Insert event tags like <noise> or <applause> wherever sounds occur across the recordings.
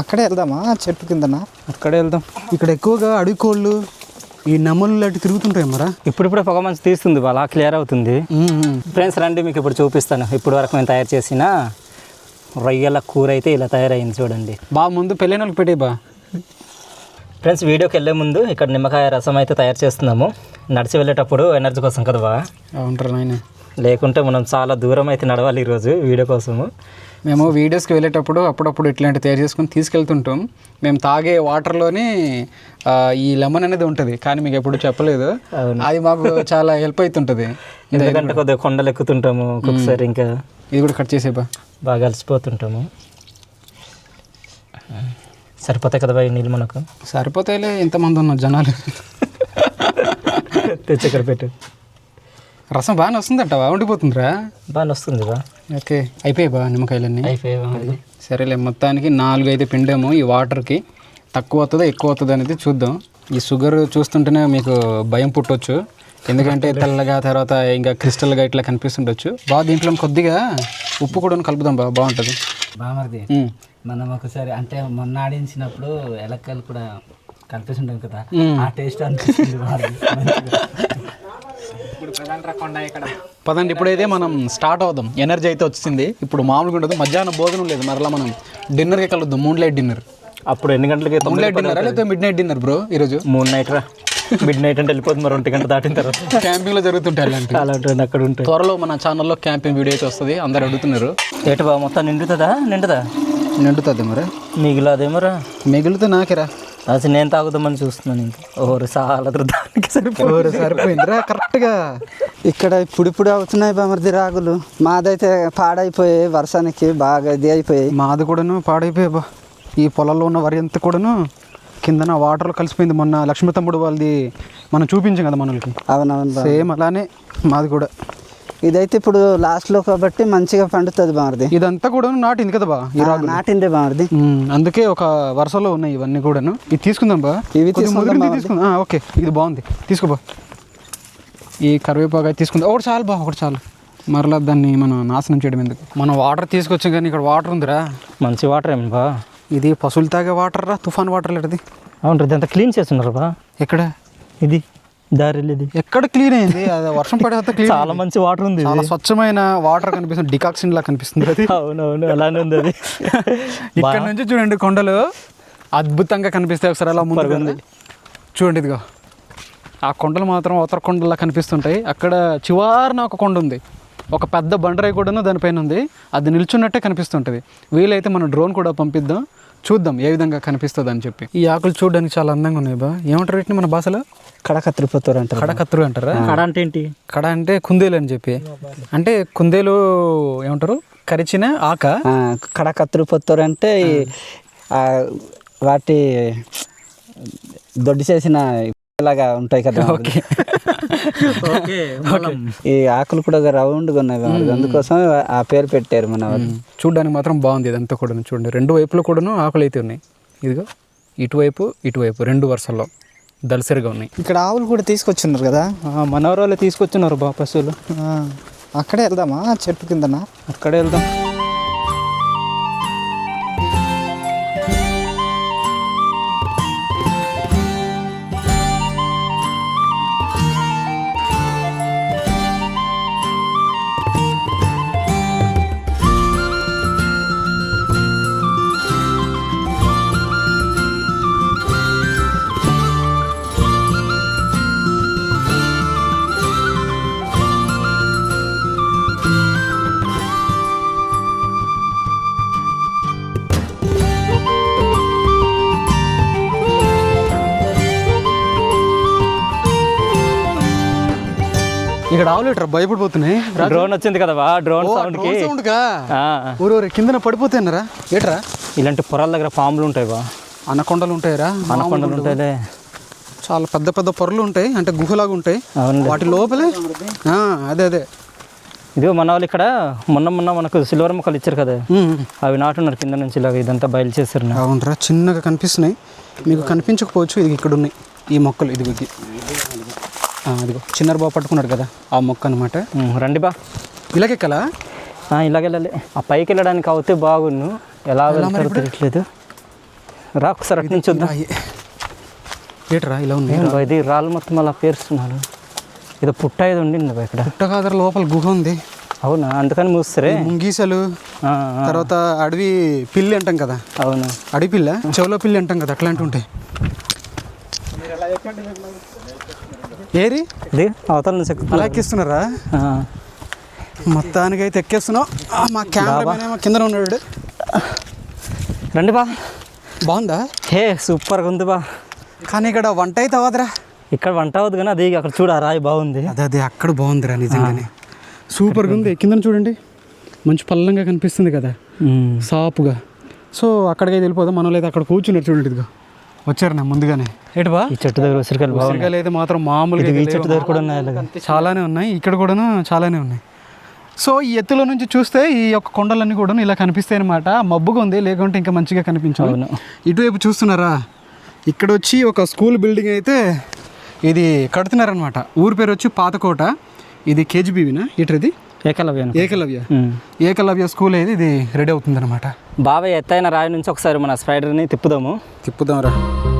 అక్కడే వెళ్దామా? చెట్టు కిందన? అక్కడే వెళ్దాం. ఇక్కడ ఎక్కువగా అడవి కోళ్ళు ఈ నెమలు లాంటి తిరుగుతుంటాయి మరా? ఇప్పుడిప్పుడే పొగ మంచి తీస్తుంది బాగా క్లియర్ అవుతుంది. ఫ్రెండ్స్ రండి మీకు ఇప్పుడు చూపిస్తాను. ఇప్పుడు వరకు మేము తయారు చేసిన రొయ్యల కూర అయితే ఇలా తయారైంది చూడండి. బా ముందు పెళ్ళైన వాళ్ళకి పెట్టే బా. ఫ్రెండ్స్ వీడియోకి వెళ్ళే ముందు ఇక్కడ నిమ్మకాయ రసం అయితే తయారు చేస్తున్నాము. నడిచి వెళ్ళేటప్పుడు ఎనర్జీ కోసం కదా బా? ఉంటారు నాయన. లేకుంటే మనం చాలా దూరం అయితే నడవాలి ఈరోజు వీడియో కోసము. మేము వీడియోస్కి వెళ్ళేటప్పుడు అప్పుడప్పుడు ఇట్లాంటి తయారు చేసుకొని తీసుకెళ్తుంటాం. మేము తాగే వాటర్లోని ఈ లెమన్ అనేది ఉంటుంది. కానీ మీకు ఎప్పుడు చెప్పలేదు. అది మాకు చాలా హెల్ప్ అవుతుంటుంది <laughs> ఎందుకంటే కొద్దిగా కొండలు ఎక్కుతుంటాము ఒక్కొక్కసారి ఇంకా. ఇది కూడా కట్ చేసే బా బాగా అలసిపోతుంటాము. సరిపోతాయి కదా నీళ్ళు మనకు? సరిపోతాయిలే ఇంతమంది ఉన్నారు జనాలు. <laughs> తెచ్చి ఇక్కడ పెట్టు. రసం బాగానే వస్తుందట ఉండిపోతుందిరా. బాగా వస్తుంది బా ఓకే అయిపోయాయి బా నిమ్మకాయలన్నీ? అయిపోయి సరేలే మొత్తానికి నాలుగు అయితే పిండాము ఈ వాటర్కి. తక్కువ అవుతుందో ఎక్కువ అవుతుందో అనేది చూద్దాం. ఈ షుగర్ చూస్తుంటేనే మీకు భయం పుట్టొచ్చు. ఎందుకంటే <laughs> తెల్లగా తర్వాత ఇంకా క్రిస్టల్గా ఇట్లా కనిపిస్తుండొచ్చు. బాగా దీంట్లో కొద్దిగా ఉప్పు కూడా కలుపుదాం బా బాగుంటుంది. బామర్ది ఉమ్. మనం ఒకసారి అంటే మొన్న ఆడించినప్పుడు ఎలక్కలు కూడా కనిపిస్తుంటాం కదా. ఆ టేస్ట్ అనిపిస్తుంది. <laughs> పదండి ఇప్పుడైతే మనం స్టార్ట్ అవుదాం. ఎనర్జీ అయితే వచ్చింది ఇప్పుడు మామూలుగా ఉండదు. మధ్యాహ్నం భోజనం లేదు. మరలా మనం డిన్నర్కి కలుద్దాం. మూన్ లైట్ డిన్నర్ అప్పుడు ఎన్ని గంటలకి? మూన్ లైట్ డిన్నర్ లేకపోతే మిడ్ నైట్ డిన్నర్ బ్రో ఈరోజు? మూడు నైట్ రా. మిడ్ నైట్ అంటే వెళ్ళిపోతుంది మరి. ఒంటి గంట దాటిన తర్వాత. క్యాంపింగ్లో జరుగుతుంటాయి అలాంటి అలాంటి అక్కడ ఉంటాయి. త్వరలో మన ఛానల్లో క్యాంపింగ్ వీడియో అయితే వస్తుంది. అందరు అడుగుతున్నారు. ఏటి బా మొత్తం నిండుతుందా? నిండుదా? నిండుతుంది మరి. మిగిలిదేమోరా? మిగిలితే నాకేరా అసలు నేను తాగుదామని చూస్తున్నాను ఇంకా. ఓరు చాలా దానికి సరిపో ఎవరు సరిపోయిందిరా కరెక్ట్గా. ఇక్కడ ఇప్పుడు ఇప్పుడు అవుతున్నాయి బామర్ది రాగులు. మాదైతే పాడైపోయాయి వర్షానికి బాగా ఇది అయిపోయాయి మాది కూడాను పాడైపోయా బా ఈ పొలంలో ఉన్న వరి అంతా కూడాను కిందన వాటర్లో కలిసిపోయింది. మొన్న లక్ష్మీ తమ్ముడు వాళ్ళది మనం చూపించాం కదా మనకి అవునవును సేమ్ అలానే మాది కూడా. ఇదైతే ఇప్పుడు లాస్ట్లో కాబట్టి మంచిగా పండుతుంది బామర్ది ఇదంతా కూడాను నాటింది కదా బా నాటిందే బామర్ది అందుకే ఒక వరుసలో ఉన్నాయి ఇవన్నీ కూడాను. ఇది తీసుకుందాం బా. ఇవి తీసుకుందాం ఓకే ఇది బాగుంది. తీసుకో బా. ఈ కరివేపాకు అయితే తీసుకుందాం. ఒకటి చాలు బా ఒకటి చాలు. మరలా దాన్ని మనం నాశనం చేయడం ఎందుకు? మనం వాటర్ తీసుకొచ్చాం కానీ ఇక్కడ వాటర్ ఉందిరా. మంచి వాటర్ ఏమి బా. ఇది పశువులు తాగే వాటర్ రా తుఫాన్ వాటర్ లేటిది. అవును ఇదంతా క్లీన్ చేస్తున్నారు బా. ఎక్కడ? ఇది. ఇది ఎక్కడ క్లీన్ అయింది? అది వర్షం పడే క్లీన్ చాలా మంచి వాటర్ ఉంది చాలా స్వచ్ఛమైన వాటర్ కనిపిస్తుంది. డికాక్సిన్ లా కనిపిస్తుంది అది. అవునవును అలానే ఉంది అది. <laughs> ఇక్కడ నుంచి చూడండి కొండలు. అద్భుతంగా కనిపిస్తాయి ఒకసారి అలా ముందు చూడండి ఇదిగో. ఆ కొండలు మాత్రం ఉత్తర కొండలా కనిపిస్తుంటాయి. అక్కడ చివారిన ఒక కొండ ఉంది. ఒక పెద్ద బండరాయి కూడాను దానిపైన ఉంది. అది నిల్చున్నట్టే కనిపిస్తుంటుంది. వీలైతే మనం డ్రోన్ కూడా పంపిద్దాం. చూద్దాం ఏ విధంగా కనిపిస్తుంది అని చెప్పి. ఈ ఆకులు చూడడానికి చాలా అందంగా ఉన్నాయి బా. ఏమంటారు వీటిని మన భాషలో? కడకత్రిపోతారు అంటారు. కడకత్తురు అంటారా? కడ అంటే ఏంటి? కడ అంటే కుందేలు అని చెప్పి. అంటే కుందేలు ఏమంటారు? కరిచిన ఆక. ఆ, కడకత్రిపోతారు అంటే వాటి దొడ్డి చేసిన లాగా ఉంటాయి కదా ఓకే. ఈ ఆకులు కూడా రౌండ్గా ఉన్నాయి. అందుకోసం ఆ పేరు పెట్టారు మన చూడడానికి మాత్రం బాగుంది ఇదంతా కూడా చూడండి. రెండు వైపులో కూడాను ఆకులు అయితే ఉన్నాయి. ఇదిగో ఇటువైపు ఇటువైపు రెండు వరుసల్లో. దళసరిగా ఉన్నాయి. ఇక్కడ ఆవులు కూడా తీసుకొచ్చున్నారు కదా? మనవరాలు తీసుకొచ్చున్నారు బా పశువులు. అక్కడే వెళ్దామా? చెట్టు కిందన? అక్కడే వెళ్దాం. ఇట్రా భయపడిపోతున్నాయి. డ్రోన్ వచ్చింది కదా బా డ్రోన్ సౌండ్కి. సౌండ్గా ఆ, ఊరు కిందన పడిపోతున్నారా ఏట్రా? ఇలాంటి పొరాల దగ్గర పాములు ఉంటాయి బా అనకొండలు ఉంటాయిరా? అనకొండలు ఉంటాయిలే. చాలా పెద్ద పెద్ద పొరలు ఉంటాయి అంటే గుహలాగా ఉంటాయి. వాటి లోపలే? ఆ, అదే అదే. ఇదిగో మన వాళ్ళు ఇక్కడ మొన్న మొన్న మనకు సిల్వర్ మొక్కలు ఇచ్చారు కదా. అవి నాటున్నారు కింద నుంచి ఇలాగ ఇదంతా బయలు చేశారు. అవునరా చిన్నగా కనిపిస్తున్నాయి. మీకు కనిపించకపోవచ్చు ఇది ఇక్కడ ఉన్నాయి ఈ మొక్కలు ఇది ఇది అదిగో చిన్నర బాబు పట్టుకున్నాడు కదా ఆ మొక్క అనమాట రండి బా. ఇలాగెక్కలా? ఆ, ఇలాగ వెళ్ళాలి ఆ పైకి వెళ్ళడానికి అవుతే బాగుండు ఎలా వెళ్తారో తెలియట్లేదు. రా ఒకసారి అటు నుంచి చూద్దాం. ఏట్రా ఇలా ఉంది ఇది రాళ్ళు మొత్తం అలా పేరుస్తున్నారు. ఇది పుట్ట ఇది ఉండింది ఇక్కడ. పుట్టకాదర లోపల గుహ ఉంది. అవునా? అందుకని మూస్తారే. ముంగీసలు తర్వాత అడవి పిల్లి అంటాం కదా. అవును. అడవి పిల్ల చెవులో పిల్లి అంటాం కదా అట్లాంటివి ఉంటాయి. ఏరి? ఇది అవతల నుంచి. అలా ఎక్కిస్తున్నారా? ఆ, మొత్తానికి అయితే ఎక్కేస్తున్నాం. ఆ, మా కెమెరా ఏమో కింద ఉన్నాడు. రండి బా. బాగుందా? హే సూపర్గా ఉంది బా. కానీ ఇక్కడ వంట అయితే అవ్వదురా. ఇక్కడ వంట అవుతుంది కానీ అది అక్కడ చూడ రాయి బాగుంది. అదే అదే అక్కడ బాగుందిరా నిజంగానే. సూపర్గా ఉంది. కింద చూడండి. మంచి పల్లంగా కనిపిస్తుంది కదా. సాపుగా. సో అక్కడికి వెళ్ళిపోదాం. మనం అయితే అక్కడ కూర్చున్నారు చూడండి ఇదిగో. వచ్చారు నా ముందుగానే. ఏంటి బా? ఈ చెట్టు దగ్గర ఉసిరికాయలు ఉసిరికాయలు అయితే మాత్రం మామూలుగా ఇది ఈ చెట్టు దగ్గర కూడా ఉన్నాయి చాలానే ఉన్నాయి. ఇక్కడ కూడాను చాలానే ఉన్నాయి. సో ఈ ఎత్తులో నుంచి చూస్తే ఈ యొక్క కొండలన్నీ కూడా ఇలా కనిపిస్తాయి అనమాట మబ్బుగా ఉంది లేకుంటే ఇంకా మంచిగా కనిపించదు అవును. ఇటువైపు చూస్తున్నారా? ఇక్కడ వచ్చి ఒక స్కూల్ బిల్డింగ్ అయితే ఇది కడుతున్నారనమాట ఊరి పేరు వచ్చి పాతకోట. ఇది కేజీబీవినా? ఇటుది ఏకలవ్య ఉమ్. ఏకలవ్య స్కూల్ అయితే ఇది రెడీ అవుతుందన్నమాట. బాబాయ్ ఎత్తైన రాయి నుంచి ఒకసారి మన స్పైడర్ని తిప్పుదాము. తిప్పుదాంరా దారి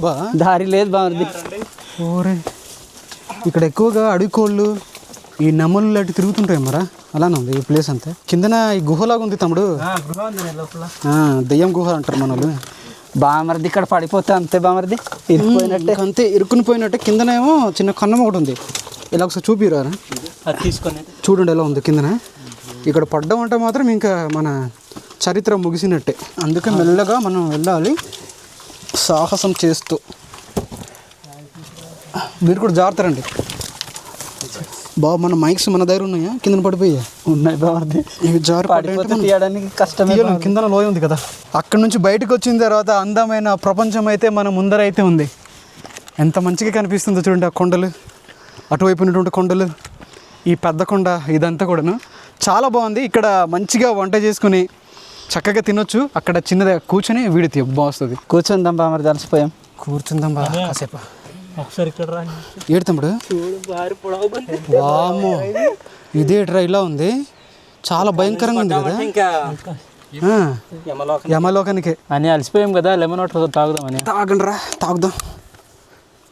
బా. దారి లేదు బామర్ది ఓరే. ఇక్కడ ఎక్కువగా అడవి కోళ్ళు ఈ నెమలు లాంటి తిరుగుతుంటాయి మరా. అలానే ఉంది ఈ ప్లేస్ అంతా. కిందన ఈ గుహలాగా ఉంది తమ్ముడు. ఆ, దెయ్యం గుహ అంటారు మన వాళ్ళు. బామర్ది ఇక్కడ పడిపోతే అంతే బామర్ది. ఇరిగిపోయినట్టే ఇంకా అంతే ఇరుక్కుని పోయినట్టే. కిందనేమో చిన్న కన్నం ఒకటి ఉంది. ఇలా ఒకసారి చూపిరా అది తీసుకొని. చూడండి ఎలా ఉంది కిందన. ఇక్కడ పడ్డం అంటే మాత్రం ఇంకా మన చరిత్ర ముగిసినట్టే. అందుకే మెల్లగా మనం వెళ్ళాలి. సాహసం చేస్తూ. మీరు కూడా జాగ్రత్తరండి బాబు మన మైక్స్ మన దగ్గర ఉన్నాయా? కింద పడిపోయా ఉన్నాయి బామర్ది ఇవి తీయడానికి తీయలేం, కిందన లోయ ఉంది కదా. అక్కడ నుంచి బయటకు వచ్చిన తర్వాత అందమైన ప్రపంచం అయితే మన ముందర అయితే ఉంది. ఎంత మంచిగా కనిపిస్తుందో చూడండి ఆ కొండలు. అటువైపు ఉన్నటువంటి కొండలు ఈ పెద్ద కొండ ఇదంతా కూడాను. చాలా బాగుంది. ఇక్కడ మంచిగా వంట చేసుకుని చక్కగా తినొచ్చు. అక్కడ చిన్నగా కూర్చొని వీడి తీ బాగుస్తుంది. కూర్చుందాం బామర్ది అలసిపోయాం కూర్చుందాం బా. కాసేపు. ఒకసారి ఇక్కడ రా. ఏడు తమ్ముడు? వామ్మో. ఇదేట్రా ఇలా ఉంది? చాలా భయంకరంగా ఉంది కదా? ఇంకా యమలోకానికే. అని అలసిపోయాం కదా లెమన్ వాటర్ తాగుదామని తాగండి రా తాగుదాం.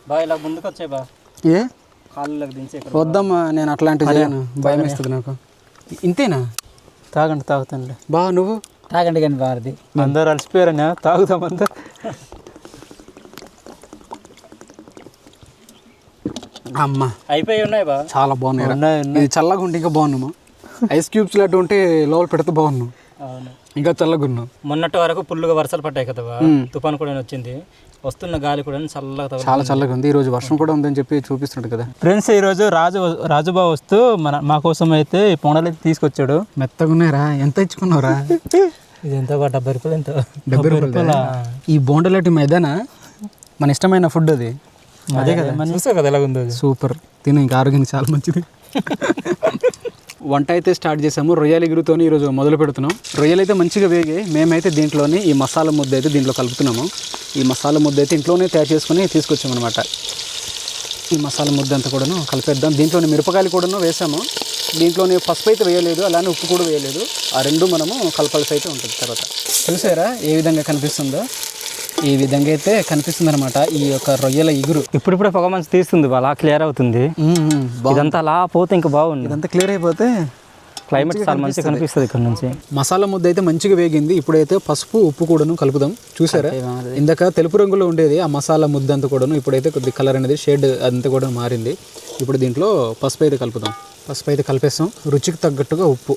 బా ఇలా ముందుకు వచ్చాయి బా. ఏ? కాళ్ళకి దించి ఇక్కడ. వద్దమ్మా నేను అట్లాంటివి చేయను. భయం వేస్తుంది నాకు. ఇంతేనా? తాగండి తాగుతానులే. బా నువ్వు? తాగండి కానీ బామర్ది అందరు అలసిపోయారని తాగుదాం అందరు. అమ్మ. అయిపోయి ఉన్నాయి బా. చాలా బాగున్నాయి. ఉన్నాయి, ఇది చల్లగా ఉంటే ఇంకా బాగున్నాము ఐస్ క్యూబ్స్ లాంటి ఉంటే లోపల పెడితే బాగున్నావు అవును. ఇంకా చల్లగా ఉన్నావు. మొన్నటి వరకు పుల్లుగా వర్షాలు పట్టాయి కదా బా. తుఫాన్ కూడా వచ్చింది? వస్తున్న గాలి కూడా చల్లగా. చాలా చల్లగా ఉంది. ఈ రోజు వర్షం కూడా ఉందని చెప్పి చూపిస్తున్నాడు కదా. ఫ్రెండ్స్ ఈరోజు రాజు రాజుబా వస్తూ మన మా కోసం అయితే ఈ పొండలు అయితే తీసుకొచ్చాడు. మెత్తగా ఉన్నాయిరా. ఎంత ఇచ్చుకున్నావురా? <laughs> ఇది ఎంత డెబ్బై రూపాయలు ఎంత? డెబ్బై రూపాయలు ఈ బోండలాంటి మైదాన? మన ఇష్టమైన ఫుడ్ అది. అదే కదా. చూసా కదా ఎలా ఉందో అది. సూపర్. తిను ఇంకా ఆరోగ్యానికి చాలా మంచిది. వంట అయితే స్టార్ట్ చేసాము రొయ్యల ఎగురుతోని ఈరోజు మొదలు పెడుతున్నాం. రొయ్యలు అయితే మంచిగా వేగాయి మేమైతే దీంట్లోని ఈ మసాలా ముద్ద అయితే దీంట్లో కలుపుతున్నాము. ఈ మసాలా ముద్ద అయితే ఇంట్లోనే తయారు చేసుకుని తీసుకొచ్చామన్నమాట. ఈ మసాలా ముద్ద అంతా కూడాను కలిపేద్దాం. దీంట్లోనే మిరపకాయలు కూడాను వేసాము. దీంట్లోనే పసుపు అయితే వేయలేదు అలానే ఉప్పు కూడా వేయలేదు. ఆ రెండు మనము కలపాల్సి అయితే ఉంటుంది తర్వాత. చూసారా? ఏ విధంగా కనిపిస్తుందో? ఈ విధంగా అయితే కనిపిస్తుంది అనమాట ఈ యొక్క రొయ్యల ఇగురు. ఇప్పుడిప్పుడే పొగ మంచి తీస్తుంది అలా క్లియర్ అవుతుంది. ఇదంతా అలా పోతే ఇంకా బాగుంది ఇదంతా క్లియర్ అయిపోతే క్లైమేట్ చాలా మంచిగా కనిపిస్తుంది. ఇక్కడ నుంచి. మసాలా ముద్ద అయితే మంచిగా వేగింది. ఇప్పుడైతే పసుపు ఉప్పు కూడాను కలుపుదాం. చూసారా? ఇందాక తెలుపు రంగులో ఉండేది ఆ మసాలా ముద్ద అంతా కూడాను. ఇప్పుడైతే కొద్ది కలర్ అనేది షేడ్ అంతా కూడా మారింది. ఇప్పుడు దీంట్లో పసుపు అయితే కలుపుదాం. పసుపు అయితే కలిపేసాం. రుచికి తగ్గట్టుగా ఉప్పు.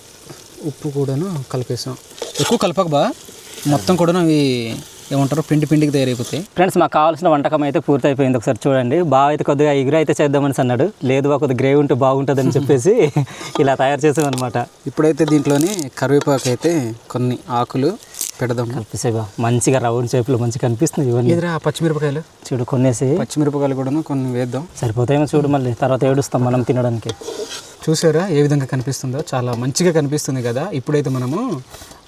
ఉప్పు కూడాను కలిపేసాం. ఎక్కువ కలపక బా. మొత్తం కూడాను అవి ఏమంటారు? పిండి పిండికి తయారైపోతాయి. ఫ్రెండ్స్ మాకు కావాల్సిన వంటకం అయితే పూర్తయిపోయింది. ఒకసారి చూడండి. బాగా అయితే కొద్దిగా ఎగురు అయితే చేద్దామని అన్నాడు. లేదు బా కొద్దిగా గ్రేవీ ఉంటే బాగుంటుందని చెప్పేసి <laughs> ఇలా తయారు చేసామన్నమాట. ఇప్పుడైతే దీంట్లోని కరివేపాకు అయితే కొన్ని ఆకులు పెడదాం కలిపేసేవా మంచిగా రౌండ్ షేప్లో మంచిగా కనిపిస్తుంది ఇవన్నీ. ఎదురా పచ్చిమిరపకాయలు? చూడు కొనేసి పచ్చిమిరపకాయలు కూడా కొన్ని వేద్దాం. సరిపోతాయేమో చూడు మళ్ళీ. తర్వాత ఏడుస్తాం మనం తినడానికి. చూసారా? ఏ విధంగా కనిపిస్తుందో? చాలా మంచిగా కనిపిస్తుంది కదా. ఇప్పుడైతే మనము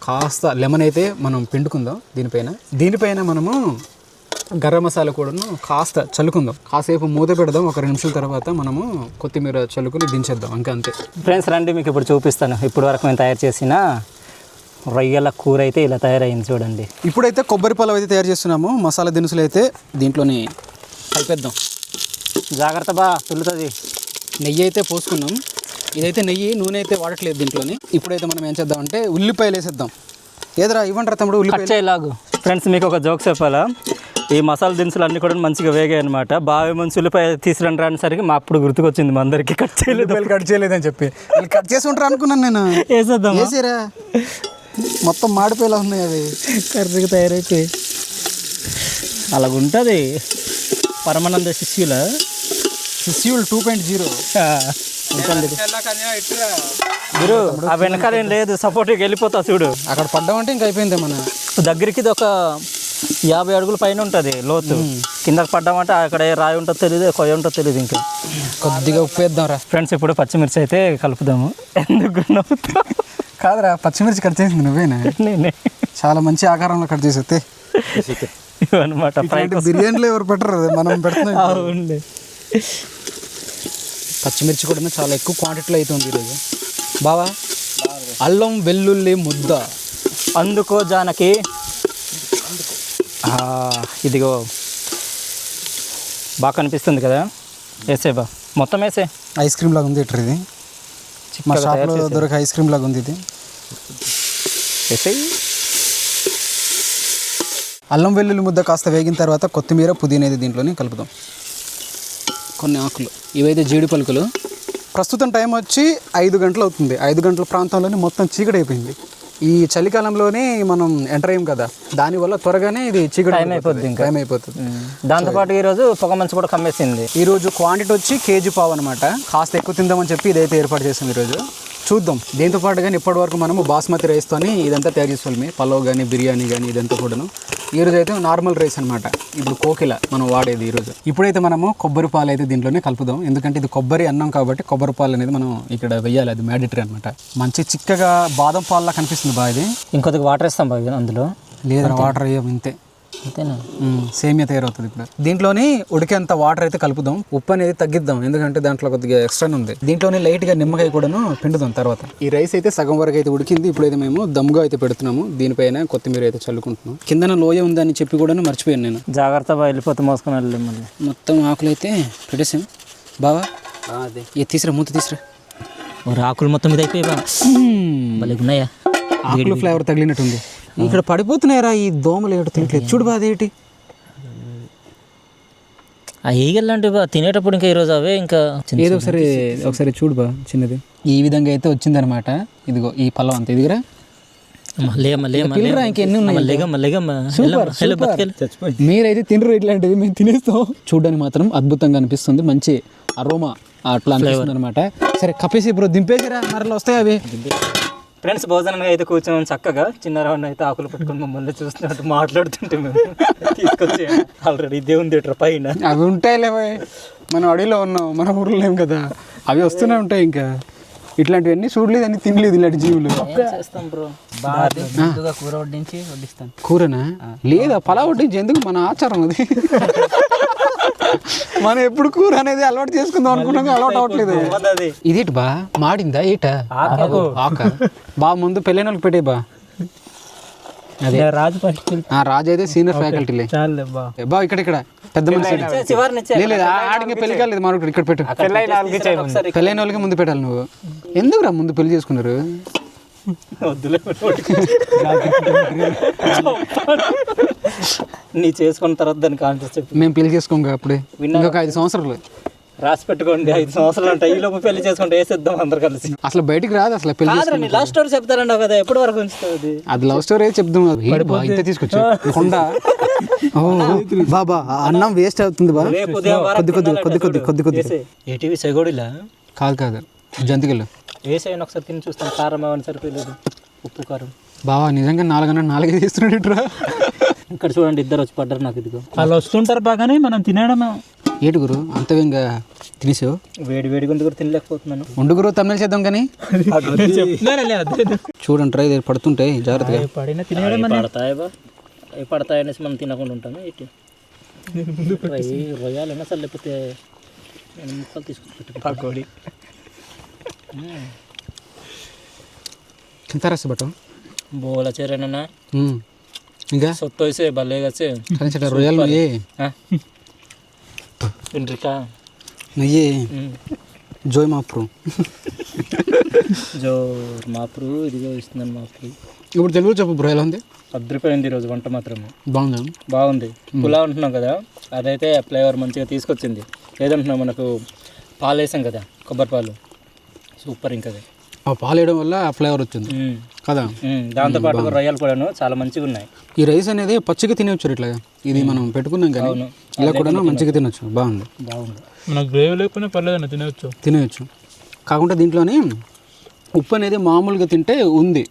కాస్త లెమన్ అయితే మనం పిండుకుందాం దీనిపైన. దీనిపైన మనము గరం మసాలా కూడాను కాస్త చల్లుకుందాం. కాసేపు మూత పెడదాం. ఒక రెండు నిమిషాల తర్వాత మనము కొత్తిమీర చల్లుకుని దించేద్దాం. ఇంకా అంతే. ఫ్రెండ్స్ రండి మీకు ఇప్పుడు చూపిస్తాను. ఇప్పుడు వరకు మేము తయారు చేసిన రొయ్యల కూర అయితే ఇలా తయారైంది చూడండి. ఇప్పుడైతే కొబ్బరి పొలం అయితే తయారు చేస్తున్నాము. మసాలా దినుసులు అయితే దీంట్లోని కలిపేద్దాం. జాగ్రత్త బా పిల్లుతుంది నెయ్యి అయితే పోసుకున్నాం. ఇదైతే నెయ్యి నూనె అయితే వాడట్లేదు దీంట్లోని. ఇప్పుడైతే మనం ఏం చేద్దాం అంటే ఉల్లిపాయలు వేసేద్దాం. ఏదరా ఇవ్వండి తమ్ముడు కట్ ఉల్లిపాయలు చేయలాగు. ఫ్రెండ్స్ మీకు ఒక జోక్ చెప్పాలా? ఈ మసాలా దినుసులు అన్నీ కూడా మంచిగా వేగాయి అనమాట బావి మంచి ఉల్లిపాయ తీసుకురండి రానిసరికి మా అప్పుడు గుర్తుకొచ్చింది మా అందరికి కట్ చేయలేదు. కట్ చేయలేదని చెప్పి. వీళ్ళు కట్ చేసి ఉంటారు అనుకున్నాను నేను. వేసేద్దాం వేసారా. మొత్తం మాడిపోయేలా ఉన్నాయి అవి. కర్రీగా తయారైపోయి అలాగుంటుంది. పరమానంద శిష్యుల. శిష్యులు టూ పాయింట్ జీరో గురు ఆ వెనకాల ఏం లేదు సపోర్ట్కి వెళ్ళిపోతా చూడు. అక్కడ పడ్డామంటే ఇంకా అయిపోయింది మన దగ్గరికి ఇది ఒక యాభై అడుగుల పైన ఉంటుంది లోతు. కిందకి పడ్డామంటే అక్కడ ఏ రాయి ఉంటుందో తెలియదు కొయ్య ఉంటుందో తెలియదు ఇంకా. కొద్దిగా ఉప్పు వేద్దాం రా ఫ్రెండ్స్ ఇప్పుడు పచ్చిమిర్చి అయితే కలుపుదాము. ఎందుకు నవ్వుతావు? కాదురా పచ్చిమిర్చి కట్ చేసింది నువ్వేనా? నేనే. చాలా మంచి ఆకారంలో కట్ చేసేస్తే ఫ్రై బిర్యానీలో ఎవరు పెట్టరు మనం పెడుతున్నాం పచ్చిమిర్చి కూడా చాలా ఎక్కువ క్వాంటిటీలో అవుతుంది ఈరోజు. బావా అల్లం వెల్లుల్లి ముద్ద. అందుకో జానకి. ఇదిగో. బాగా కనిపిస్తుంది కదా? వేసే బా. మొత్తం వేసే. ఐస్ క్రీమ్ లాగా ఉంది ఇట్రా ఇది. మా షాప్లో దొరికే ఐస్ క్రీమ్ లాగా ఉంది ఇది. వేసేయి. అల్లం వెల్లుల్లి ముద్ద కాస్త వేగిన తర్వాత కొత్తిమీర పుదీనా ఇది దీంట్లోనే కలుపుదాం. కొన్ని ఆకులు. ఇవైతే జీడి పలుకులు. ప్రస్తుతం టైం వచ్చి ఐదు గంటలు అవుతుంది. ఐదు గంటల ప్రాంతంలోనే మొత్తం చీకటి అయిపోయింది ఈ చలికాలంలోనే మనం ఎంటర్ అయ్యాం కదా దానివల్ల త్వరగానే ఇది చీకటి టైం అయిపోద్ది ఇంకా. టైం అయిపోతుంది. దాంతోపాటు ఈరోజు పొగ మంచు కూడా కమ్మేసింది. ఈ రోజు క్వాంటిటీ వచ్చి కేజీ పావు అనమాట కాస్త ఎక్కువ తిందామని చెప్పి ఇదైతే ఏర్పాటు చేసింది ఈరోజు. చూద్దాం. దీంతో పాటు కానీ ఇప్పటి వరకు మనము బాస్మతి రైస్తోని ఇదంతా తయారు చేసుకోవాలి పలావ్ కానీ బిర్యానీ కానీ ఇదంతా కూడాను. ఈ రోజు అయితే నార్మల్ రైస్ అనమాట ఇప్పుడు కోకిల మనం వాడేది ఈరోజు ఇప్పుడైతే మనము కొబ్బరి పాలు అయితే దీంట్లోనే కలుపుదాం. ఎందుకంటే ఇది కొబ్బరి అన్నం కాబట్టి కొబ్బరి పాలు అనేది మనం ఇక్కడ వెయ్యాలి. అది మ్యాండేటరీ అనమాట మంచి చిక్కగా బాదం పాల్లా కనిపిస్తుంది బాగా ఇది. ఇంకొద్దిగా వాటర్ వేస్తాం బాగా అందులో. లేదా వాటర్ అయ్యాం ఇంతే అంతేనా. సేమియా తయారవుతుంది ఇప్పుడు. దీంట్లోని ఉడికేంత వాటర్ అయితే కలుపుదాం. ఉప్పు అనేది తగ్గిద్దాం ఎందుకంటే దాంట్లో కొద్దిగా ఎక్స్ట్రా ఉంది. దీంట్లోనే లైట్గా నిమ్మకాయ కూడాను పిండుదాం తర్వాత. ఈ రైస్ అయితే సగం వరకు అయితే ఉడికింది. ఇప్పుడైతే మేము దమ్ముగా అయితే పెడుతున్నాము. దీనిపైన కొత్తిమీర అయితే చల్లుకుంటున్నాం. కిందన లోయ ఉందని చెప్పి కూడా మర్చిపోయాను నేను. జాగ్రత్త బా వెళ్ళిపోతే మోసుకొని వెళ్ళి మళ్ళీ. మొత్తం ఆకులు అయితే పెట్టేసాం. బావా అదే. ఇది తీసిరా మూత తీసిరా. ఆకులు మొత్తం మీద అయిపోయి ఉన్నాయా? ఆకులు ఫ్లేవర్ తగిలినట్టుంది. ఇక్కడ పడిపోతున్నాయరా ఈ దోమలు ఏడు తినట్లేదు. చూడు బా అదేంటి ఆ ఈగల్ బా తినేటప్పుడు ఇంకా ఈరోజు అవే ఇంకా ఏదో ఒకసారి ఒకసారి చూడు బా చిన్నది. ఈ విధంగా అయితే వచ్చిందనమాట ఇదిగో ఈ పళ్ళం అంత. ఇదిగరా. మీరైతే తినరు ఇట్లాంటివి మేము తినేస్తాం. చూడడానికి మాత్రం అద్భుతంగా అనిపిస్తుంది. మంచి అరోమా అట్లా అనిపిస్తుంది అనమాట సరే కప్పేసి ఇప్పుడు దింపేసిరా. మరలా వస్తాయి అవి? ఫ్రెండ్స్ భోజనంగా అయితే కూర్చొని చక్కగా. చిన్న రౌండ్ అయితే ఆకులు పట్టుకొని మమ్మల్ని చూస్తున్నట్టు మాట్లాడుతుంటే మేము తీసుకొచ్చి ఆల్రెడీ దేవుని థియేటర్ పైన. అవి ఉంటాయిలే. మనం అడవిలో ఉన్నాం మన ఊర్లో లేం కదా. అవి వస్తూనే ఉంటాయి ఇంకా. ఇట్లాంటివన్నీ చూడలేదు అని తినలేదు ఇలాంటి జీవులు. చేస్తాం బ్రో? బాగా ముందుగా కూర వడ్డించి వడ్డిస్తాను కూరనా? లేదా పలా వడ్డించి ఎందుకు మన ఆచారం అది? మనం ఎప్పుడు కూర అనేది అలవాటు చేసుకుందాం అనుకున్నాం కానీ అలవాటు అవ్వట్లేదు. అది ఇదేంటి బా? మాడిందా? ఏట? ఆక బా ముందు పెళ్ళైన వాళ్ళకి పెట్టే బా. అదే. రాజు ఫస్ట్ ఆ రాజు అయితే సీనియర్ ఫ్యాకల్టీలే చాలే బా. బా ఇక్కడ ఇక్కడ. పెద్ద మనిషి. లేదు ఆడికి పెళ్ళి కాలేదు మరొకటి ఇక్కడ పెట్టు. పెళ్ళైన వాళ్ళకి ముందు పెట్టాలి నువ్వు. ఎందుకురా ముందు పెళ్ళి చేసుకున్నారు? వద్దులే నీ చేసుకున్న తర్వాత దానికి ఆన్సర్ చెప్పు. మేము పెళ్ళి చేసుకోం అప్పుడే. ఇంకొక ఐదు సంవత్సరాలు. రాసి పెట్టుకోండి ఐదు సంవత్సరాలు ఉంటాయి. ఈ లోపు పెళ్ళి చేసుకుంటే వేసేద్దాం అందరు కలిసి. అసలు బయటికి రాదు అసలు పెళ్ళి లాస్ట్ స్టోరీ చెప్తారండి కదా ఎప్పటి వరకు ఉంచుతుంది అది? లవ్ స్టోరీ చెప్దాం. ఇంత తీసుకొచ్చా కొండ బాబా ఆ. అన్నం వేస్ట్ అవుతుంది బా. రేపు ఉదయం వరకు కొద్ది కొద్ది కొద్ది కొద్ది. కొద్ది కొద్ది. ఏటీవీ సెగోడిలా? కాదు కాదు. జంతికలు. వేసేయని ఒకసారి తిని చూస్తాను కారం ఏమైనా సరిపోయలేదు. ఉప్పు కారం. బావా నిజంగా నాలుగన్నా నాలుగే తీస్తున్నాడు ఇట్రా. ఇక్కడ చూడండి ఇద్దరు వచ్చి పడ్డారు నాకు ఇదిగో. వాళ్ళు వస్తుంటారు బాగానే మనం తినడం ఏటి గురు అంత ఇంకా తినేసావు? వేడి వేడిగా ఉంది కూడా తినలేకపోతున్నాను. ఉండు గురు తమిళ చేద్దాం కానీ. చూడండి ట్రై పడుతుంటాయి జాగ్రత్తగా. పడిన అవి పడతాయి బా? అవి పడతాయి అనేసి మనం తినకుండా ఉంటాము ఏంటి? రొయ్య రొయ్యాలైనా సరే లేకపోతే నేను ముక్కలు తీసుకొచ్చి పకోడి. తింటారా బట్టం బోల చేరేనన్నా ఇంకా సొత్తు వేసే భలేగచ్చే కానీ రొయ్యలు నెయ్యి ఇంట్రికా నెయ్యి జోయ్ మాప్రు జో మాపురు ఇదిగో ఇస్తుందని మాపురు ఇప్పుడు తెలుగు చెప్పు బ్రో ఎలా ఉంది అద్దరిపోయింది ఈరోజు వంట మాత్రం బాగుందా? బాగుంది. పులావ్ అంటున్నాం కదా అదైతే ఫ్లేవర్ మంచిగా తీసుకొచ్చింది. ఏదంటున్నాం మనకు? పాలు వేసాం కదా కొబ్బరి పాలు సూపర్ ఇంకా అది. ఆ పాలు వేయడం వల్ల ఆ ఫ్లేవర్ వచ్చింది. కదా. దాంతోపాటు రొయ్యలు కూడాను చాలా మంచిగా ఉన్నాయి. ఈ రైస్ అనేది పచ్చిగా తినవచ్చు ఇట్లా ఇది మనం పెట్టుకున్నాం కానీ. ఇలా కూడా మంచిగా తినొచ్చు. బాగుంది. బాగుంది. మనకు గ్రేవీ లేకపోయినా పర్లేదన్న తినవచ్చు తినేయచ్చు. కాకుండా దీంట్లోని ఉప్పు అనేది మామూలుగా తింటే ఉంది.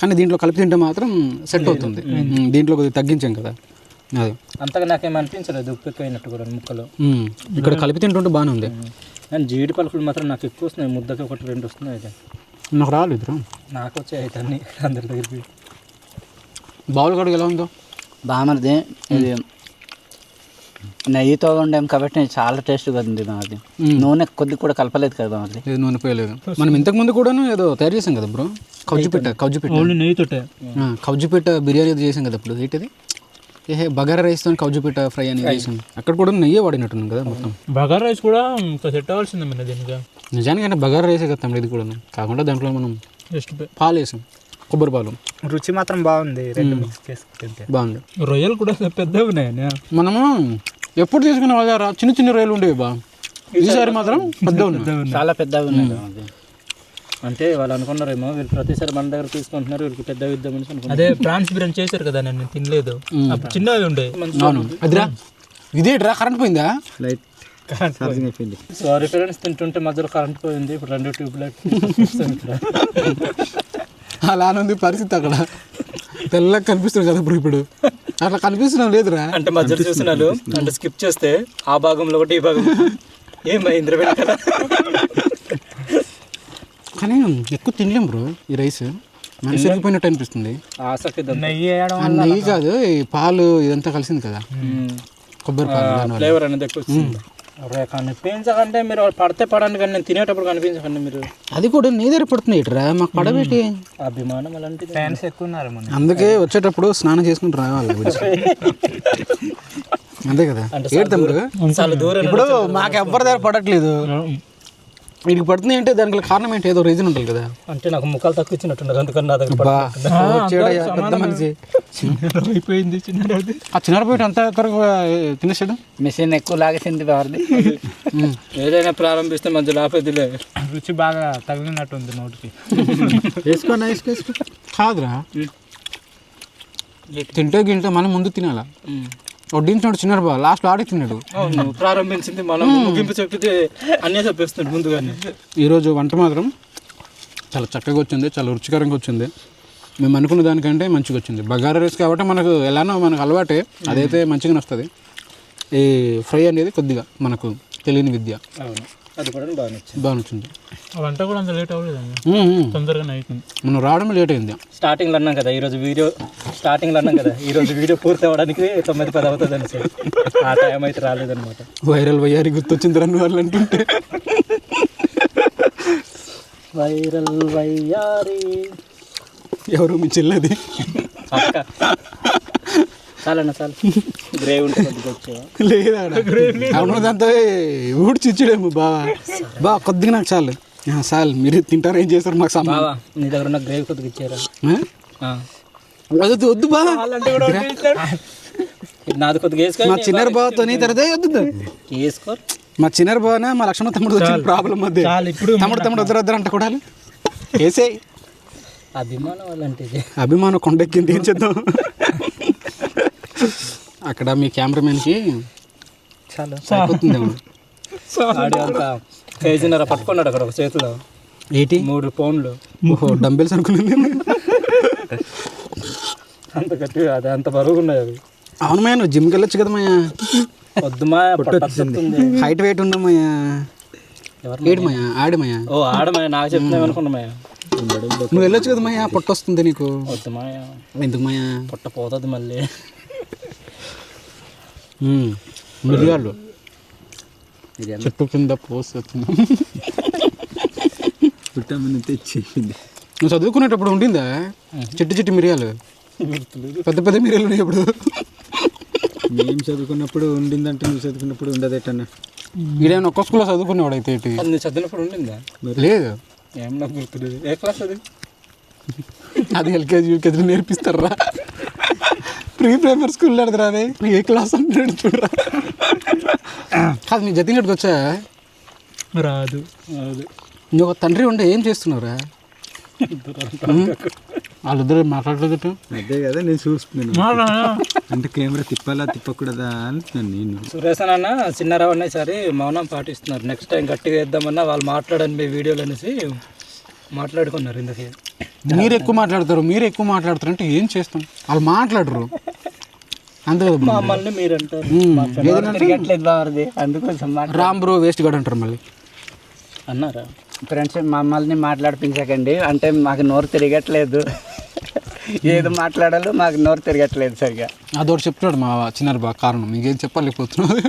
కానీ దీంట్లో కలిపి తింటే మాత్రం సెట్ అవుతుంది. దీంట్లో కొద్దిగా తగ్గించాం కదా. అది. అంతగా నాకేం అనిపించలేదు ఉప్పు ఎక్కువైనట్టు కూడా ముక్కలు. ఇక్కడ కలిపి తింటుంటే బాగానే ఉంది. కానీ జీడి పలుకులు మాత్రం నాకు ఎక్కువ వస్తున్నాయి. ముద్దకి ఒకటి రెండు వస్తున్నాయి అయితే. నాకు రాలేదు నాకు వచ్చాయి అయితే అన్ని అందరి దగ్గరికి. బావుల కడుగు ఎలా ఉందో? బామర్ది ఇది నెయ్యితో వండాం కాబట్టి చాలా టేస్ట్గా ఉంది బామర్ది నూనె కొద్ది కూడా కలపలేదు కదా బామర్ది లేదు నూనె పోయలేదు. మనం ఇంతకు ముందు కూడాను ఏదో తయారు చేసాం కదా బ్రో? కౌజుపిట్ట కౌజుపిట్ట. ఓన్లీ నెయ్యితోటే కౌజుపిట్ట బిర్యానీ ఏదో చేసాం కదా ఇప్పుడు ఏంటిది? ఏ బగారా రైస్తో కౌజుపిట్ట ఫ్రై అని అక్కడ కూడా నెయ్యి వాడినట్టున్నాం కదా మొత్తం. బగారా రైస్ కూడా సెట్ అవ్వాల్సిందే మన దీనికి. నిజానికి అంటే బగారా రైసే కదా ఇది కూడా. కాకుండా దాంట్లో మనం జస్ట్ పాలు వేసాం. కొబ్బరి పాలు. రుచి మాత్రం బాగుంది. రెండు మిక్స్ చేసుకుంటే బాగుంది. రొయ్యలు కూడా పెద్దవి ఉన్నాయి? మనము ఎప్పుడు తీసుకునే వాళ్ళ చిన్న చిన్న రొయ్యలు ఉండేవి బా. ఈసారి మాత్రం పెద్ద ఉన్నాయి. చాలా పెద్దగా ఉన్నాయి. అంటే వాళ్ళు అనుకున్నారేమో వీళ్ళు ప్రతిసారి మన దగ్గర తీసుకుంటున్నారు వీళ్ళకి పెద్ద యుద్ధం అనుకున్నారు. అదే ప్రాన్స్ బిర్యానీ చేశారు కదా నేను తినలేదు. అప్పుడు చిన్నవి ఉండే. అవును. అదిరా ఇదేట్రా కరెంట్ పోయిందా? లైట్ ఛార్జింగ్ అయిపోయింది. సారీ ఫ్రెండ్స్ తింటుంటే మధ్యలో కరెంట్ పోయింది ఇప్పుడు రెండు ట్యూబ్ లైట్ అలానే ఉంది పరిస్థితి అక్కడ. తెల్లగా కనిపిస్తుంది కదా ఇప్పుడు ఇప్పుడు. అట్లా కనిపిస్తున్నాం లేదురా. అంటే మధ్యలో చూసినారు అంటే స్కిప్ చేస్తే ఆ భాగంలో ఒకటి ఈ భాగం ఏమైంది వెనకాల? కానీ ఎక్కువ తినలేం బ్రో ఈ రైస్. మనిషి ఎరిగిపోయినట్టు అనిపిస్తుంది. ఆసక్తి. నెయ్యి వేయడం ఆ నెయ్యి కాదు. ఈ పాలు ఇదంతా కలిసింది కదా. కొబ్బరి పాలు దానివల్ల. ఫ్లేవర్ అనేది ఎక్కువ అరే కనిపించకంటే మీరు పడితే పడండి కానీ నేను తినేటప్పుడు కనిపించకండి మీరు. అది కూడా నీ దగ్గర పడుతుంది ఇట్రా మాకు పడబెట్టి. అభిమానం అలాంటిది. ఫ్యాన్స్ ఎక్కువ ఉన్నారు మన అందుకే వచ్చేటప్పుడు స్నానం చేసుకుని రావాలి. <laughs> అంతే కదా. తమ్ముడు చాలా దూరం ఇప్పుడు మాకు ఎవ్వరి దగ్గర పడట్లేదు. వీడికి పడుతుంది అంటే దానికి కారణం ఏంటి? ఏదో రీజన్ ఉంటుంది కదా. అంటే నాకు ముక్కలు తక్కువ ఇచ్చినట్టుండదు అందుకని నా దగ్గర మనిషి. అయిపోయింది చిన్న ఆ చిన్నారు పోయి అంత త్వరగా తినేసాడు? మిషన్ ఎక్కువ లాగేసింది బామర్ది ఏదైనా ప్రారంభిస్తే మధ్యలో ఆపేదిలే రుచి బాగా తగిలినట్టు ఉంది నోటికి. వేసుకో కాదురా. తింటే గింటే మనం ముందు తినాలా? వడ్డించినాడు చిన్నారు బా లాస్ట్ ఆడే తిన్నాడు అవును ప్రారంభించింది మనం ముగింపు చెప్పితే అన్నీ చెప్పేస్తుంది ముందుగానే. ఈరోజు వంట మాత్రం చాలా చక్కగా వచ్చింది చాలా రుచికరంగా వచ్చింది. మేము అనుకున్న దానికంటే మంచిగా వచ్చింది. బగారా రైస్ కాబట్టి మనకు ఎలానో మనకు అలవాటే అదైతే మంచిగా వస్తుంది. ఈ ఫ్రై అనేది కొద్దిగా మనకు తెలియని విద్య. అవును. అది కూడా బాగా నచ్చింది బాగా నచ్చింది. ఆ వంట కూడా అంత లేట్ అవ్వలేదండి. ఉమ్. తొందరగానే అయిపోయింది మనం రావడం లేట్ అయింది. స్టార్టింగ్లో అన్నాం కదా ఈరోజు వీడియో స్టార్టింగ్లో అన్నాం కదా ఈరోజు వీడియో పూర్తి అవ్వడానికి తొమ్మిది పది అవుతుంది అని ఆ టైం అయితే రాలేదన్నమాట. వైరల్ వయ్యారి గుర్తొచ్చింది రన్ వాళ్ళు అంటుంటే వైరల్ వయ్యారి. ఎవరు మీ చెల్లది? చాలన్నా చాలు. గ్రేవ్ ఉంటుంది ఇచ్చాడేమో బావా. బా కొద్దిగా నాకు చాలు. చాలు. మీరు తింటారు ఏం చేస్తారు మాకు బావా నీ దగ్గర ఉన్న గ్రేవ్ కొద్దిగా ఇచ్చారా? వద్దు వద్దు బా ఇది నాది కొద్దిగా వేసుకో మా చిన్నారు బావతో నీ తర్వాత వద్దు. వేసుకో. మా చిన్నర బాగా మా లక్ష్మణ తమ్ముడు వచ్చిన ప్రాబ్లం మధ్య ఇప్పుడు తమ్ముడు తమ్ముడు వద్దరు వద్దరు అంట కూడా వేసేయి. అభిమానం ఇది. అభిమానం కొండెక్కింది ఏం చేద్దాం? అక్కడ మీ కెమెరామెన్కి చాలు. అంత కేజీన్నర పట్టుకున్నాడు అక్కడ ఒక చేతిలో. ఏంటి? మూడు పౌండ్లు. ఓహో డంబెల్స్ అనుకున్నాను అంత గట్టిగా అది అంత బరువుగా ఉన్నాయి అవి. అవును మాయా నువ్వు జిమ్కి వెళ్ళొచ్చు కదా మాయా. వద్దు మా పొట్టొస్తుంది హైట్ వెయిట్ ఉండు మాయా? ఏడు మాయా? ఆడు మాయా? ఓ నాకు చెప్తున్నావు నువ్వు వెళ్ళొచ్చు కదా మాయా? పొట్ట వస్తుంది నీకు. వద్దు మాయ. ఎందుకు మాయా? పొట్ట పోతుంది మళ్ళీ. మిరియాలు. చెట్టు కింద పోస్తున్నాం విటమిన్ తెచ్చేసింది నువ్వు చదువుకునేటప్పుడు ఉండిందా? చెట్టు చెట్టు మిరియాలు. పెద్ద పెద్ద మిరియాలు ఉన్నాయి ఇప్పుడు. మేము చదువుకున్నప్పుడు ఉండిందంటే నువ్వు చదువుకున్నప్పుడు ఉండదేటన్నా. ఈడేమైనా ఒక్క స్కూల్లో చదువుకునేవాడు అయితే ఏంటి? అది నువ్వు చదివినప్పుడు ఉండిందా? లేదు. ఏం నాకు గుర్తులేదు. ఏ క్లాస్ అది? అది ఎల్కేజీ యూకేజీ నేర్పిస్తారా? ప్రీ ప్రైమరీ స్కూల్ అడదరా అదే ఏ క్లాస్ అంటాడు చూడరా కాదు నీ జతిన్ గడికి వచ్చా? రాదు. రాదు. నువ్వు ఒక తండ్రి ఉండే ఏం చేస్తున్నావురా? ఉమ్. వాళ్ళిద్దరు మాట్లాడలేదు అదే కదా నేను చూస్తున్నాను. అంటే కెమెరా తిప్పాలా తిప్పకూడదా అంటున్నాను నేను. సురేష్ అన్న చిన్నారావు అన్న సరే మౌనం పాటిస్తున్నారు. నెక్స్ట్ టైం గట్టిగా వేద్దామన్నా వాళ్ళు మాట్లాడని మీ వీడియోలు అనేసి మాట్లాడుకున్నారు ఇందుకే మీరు ఎక్కువ మాట్లాడతారు మీరు ఎక్కువ మాట్లాడతారు అంటే ఏం చేస్తాం? వాళ్ళు మాట్లాడరు. మమ్మల్ని మీరు అంటారు అందుకోసం రామ్ బ్రో వేస్ట్ గాడు అంటారు మళ్ళీ. అన్నారా? ఫ్రెండ్స్ మమ్మల్ని మాట్లాడిపించకండి. అంటే మాకు నోరు తిరగట్లేదు. ఏది మాట్లాడాలో మాకు నోరు తిరగట్లేదు సరిగా. అదొకటి చెప్తాడు మా చిన్నారు బాగా కారణం. మీకేం చెప్పలేకపోతున్నావు.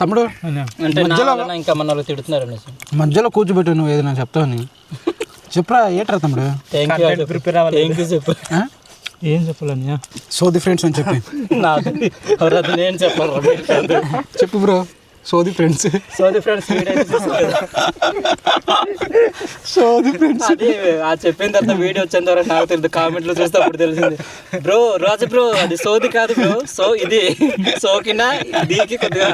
తమ్ముడు వలన ఇంకా మన వాళ్ళు తిడుతున్నారు మధ్యలో కూర్చోబెట్టు నువ్వు ఏదైనా చెప్తావని. చెప్పరా ఏట్రా తమ్ముడు? థ్యాంక్ యూ చెప్పు. ఆ? ఏం చెప్పాలన్నయ్య సోది ఫ్రెండ్స్ అని చెప్పి. <laughs> నాకు ఎవరు అది నేను. చెప్పు బ్రో సోది ఫ్రెండ్స్ సోది ఫ్రెండ్స్ సోది ఫ్రెండ్స్ అది ఆ చెప్పిన తర్వాత వీడియో వచ్చిన తర్వాత నాకు తెలియదు కామెంట్లో చూస్తే అప్పుడు తెలిసింది. బ్రో రాజు బ్రో అది సోది కాదు బ్రో సో ఇది సోకినా దీనికి కొద్దిగా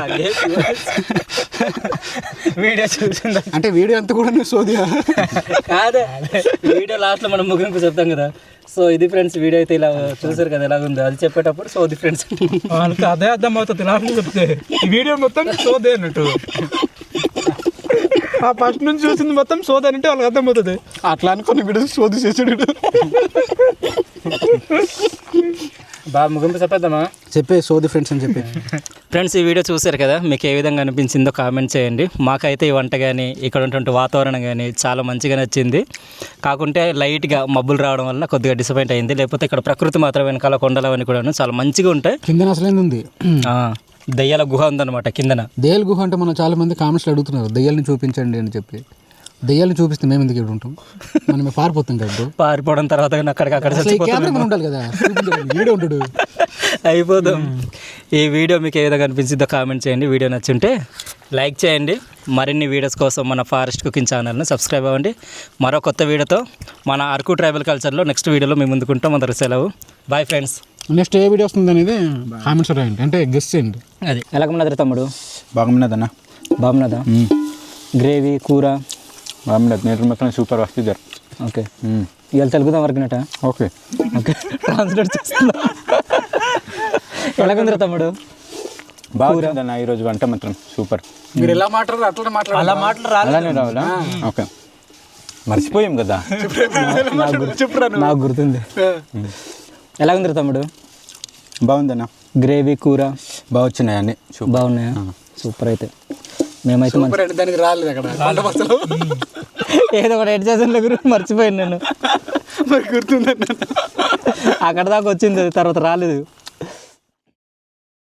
వీడియో చూసిందా అంటే వీడియో అంతా కూడా నువ్వు సోదియా? కాదే వీడియో లాస్ట్లో మనం ముగింపు చెప్తాం కదా. సో ఇది ఫ్రెండ్స్ వీడియో అయితే ఇలా చూసారు కదా ఎలా ఉందో. అది చెప్పేటప్పుడు సో ఇది ఫ్రెండ్స్. వాళ్ళకి అదే అర్థం అవుతుంది లాస్ట్ చెప్తే వీడియో మొత్తం సోదే అన్నట్టు. ఆ ఫస్ట్ నుంచి చూసింది మొత్తం సోద అంటే వాళ్ళకి అర్థమవుతుంది. అట్లా అనుకుని వీడియో సోది చేసాడు. బాగా ముగింపు చెప్పేద్దామా? చెప్పే సోది ఫ్రెండ్స్ అని చెప్పి. ఫ్రెండ్స్ ఈ వీడియో చూశారు కదా? మీకు ఏ విధంగా అనిపించిందో కామెంట్ చేయండి. మాకైతే ఈ వంట కానీ ఇక్కడ ఉన్నటువంటి వాతావరణం కానీ చాలా మంచిగా నచ్చింది. కాకుంటే లైట్గా మబ్బులు రావడం వల్ల కొద్దిగా డిసప్పాయింట్ అయింది. లేకపోతే ఇక్కడ ప్రకృతి మాత్రం వెనకాల కొండలు అవన్నీ కూడా చాలా మంచిగా ఉంటాయి. కింద అసలు ఉంది? ఆ, దయ్యాల గుహ ఉందన్నమాట కిందన. దయ్యాల గుహ అంటే మనం చాలా మంది కామెంట్స్లో అడుగుతున్నారు. దయ్యాలను చూపించండి అని చెప్పి. దయ్యాలను చూపిస్తే మేము ఎందుకు ఇక్కడ ఉంటాం మనం పారిపోతాం కదా. పారిపోవడం తర్వాత కెమెరా మన ఉండాలి కదా. వీడియో ఉంటాడు? అయిపోదాం ఈ వీడియో మీకు ఏ విధంగా అనిపించిందో కామెంట్ చేయండి. వీడియో నచ్చుంటే లైక్ చేయండి. మరిన్ని వీడియోస్ కోసం మన ఫారెస్ట్ కుకింగ్ ఛానల్ని సబ్స్క్రైబ్ అవ్వండి. మరో కొత్త వీడియోతో మన అరకు ట్రైబల్ కల్చర్లో నెక్స్ట్ వీడియోలో మేము ముందుకుంటాం అందరు సెలవు. బాయ్ ఫ్రెండ్స్ నెక్స్ట్ ఏ వీడియో వస్తుంది అనేది కామెంట్స్ రాయండి. అంటే గెస్ట్ చేయండి. అది. ఎలాగన్నది తమ్ముడు? బాగున్నదన్న బాగున్నదా? గ్రేవీ కూర? బాగున్నది నేను మొత్తం సూపర్ వస్తుంది ఓకే. ఇవాళ తెలుగుదాం వరకునట? ఓకే. ఓకే. ట్రాన్స్లేట్ చేస్తున్నా. ఎలాగుందిరా తమ్ముడు? బాగుందన్న ఈరోజు వంట మాత్రం. సూపర్ మీరు ఎలా మాట్లాడారు అట్లా మాట్లాడారు. అలా అలానే రావాలా? ఓకే. మర్చిపోయాం కదా. నాకు గుర్తుంది. ఎలాగుందిరా తమ్ముడు? బాగుందన్న. గ్రేవీ కూర? బాగా వచ్చినాయి అన్ని. సూపర్ బాగున్నాయా సూపర్ అయితే. మేమైతే మంచి దానికి రాలేదు అక్కడ. ఏదో ఒకటి ఎడ్ చేసాను మర్చిపోయాను నేను. మరి గుర్తుందండి అక్కడ దాకా వచ్చింది తర్వాత రాలేదు.